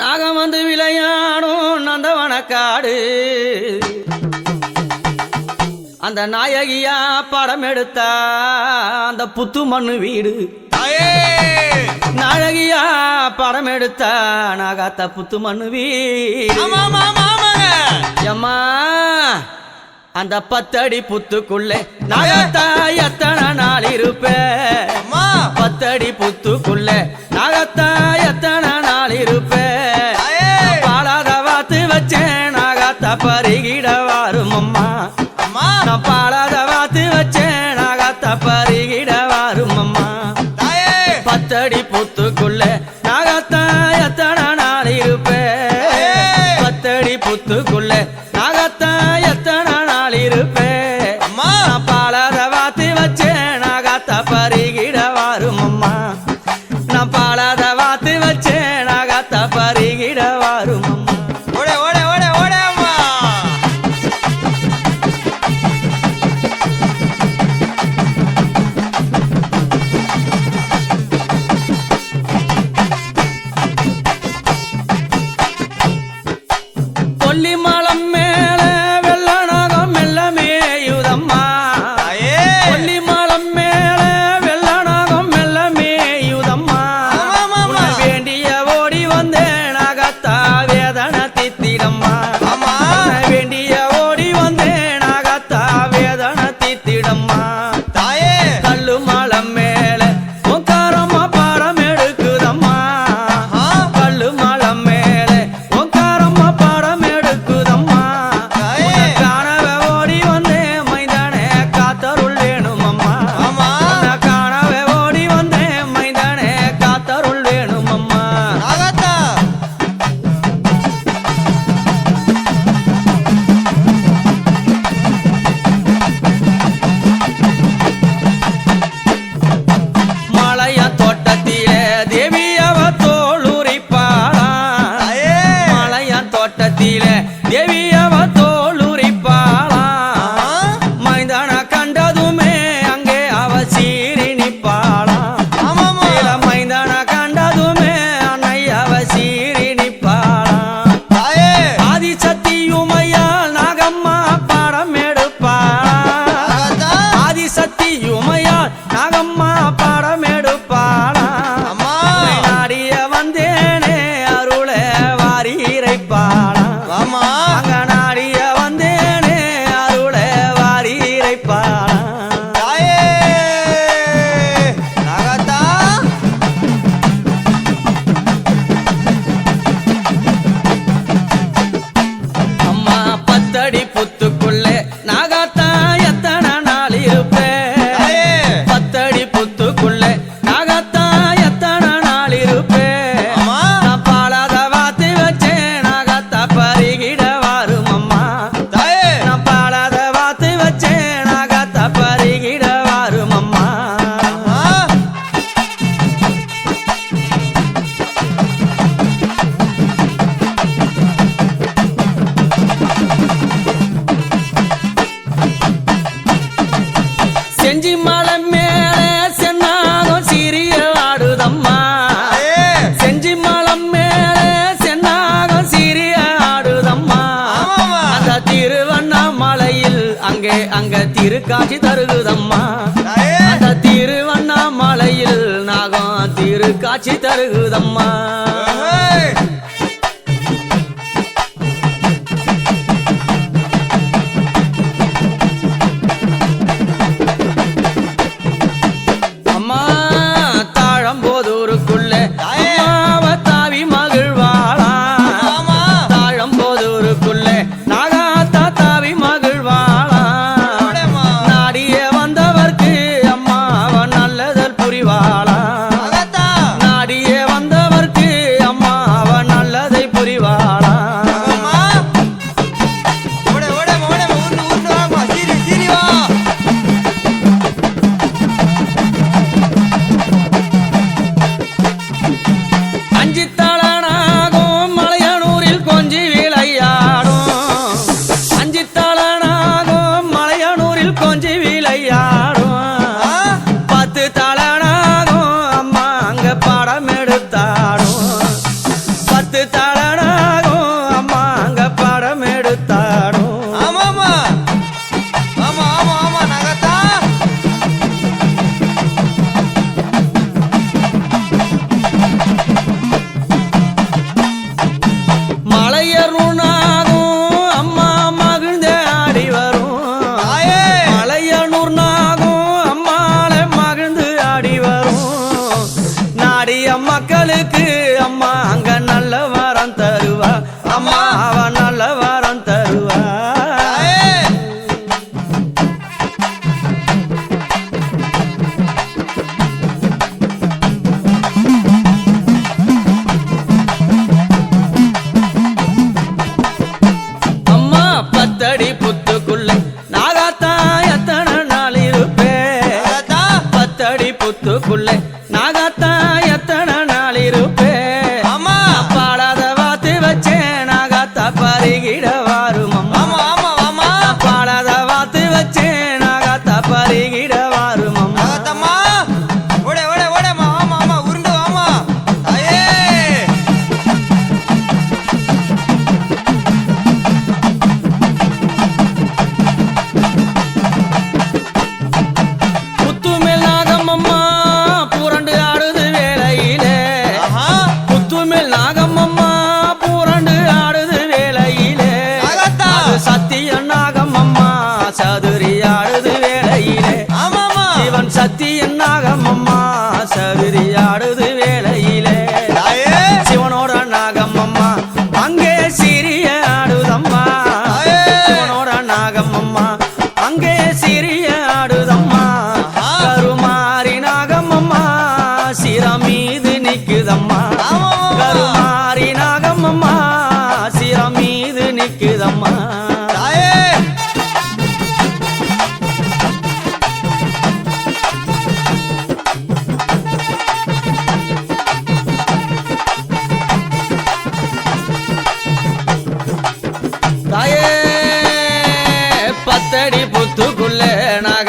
நாகம் வந்து விளையாடும் நந்தவனக்காடு. அந்த நாயகியா படம் எடுத்தா அந்த புத்து மண்ணு வீடு. நாயகியா படம் எடுத்தா நாகாத்த புத்து மண்ணு வீடு. எம்மா அந்த பத்தடி புத்துக்குள்ளே நாகத்தா எத்தனை நாள் இருப்பேன் பத்தடி புத்துக்குள்ளே நாகத்தா பாலாத வாத்து வச்சேன் நாகத்தை பருகிட வரும் அம்மா பத்தடி புத்துக்குள்ள நாகத்தா எத்தனை நாள் இருப்பேன். பத்தடி புத்துக்குள்ள நாகத்தா எத்தனை நாள் இருப்பேன். அம்மா! பாலாத வாத்து வச்சேன் நாகத்தை பருகிட வாரும் அம்மா நான் பாலாத அங்க திருக்காட்சி தருகுதம்மா. அந்த திருவண்ணாமலையில் நாகம் திருக்காட்சி தருகுதம்மா. அவளுக்கு அம்மா அங்க நல்ல வாரம் தருவா. அம்மா அவ நல்ல வாரம் தருவா. அம்மா பத்தடி புத்துக்குள்ள நாகாத்தான் எத்தனை நாள் இருப்பே. பத்தடி புத்துக்குள்ள நாகா சத்தியன் நாகமம்மா. எனக்குள்ளே நான்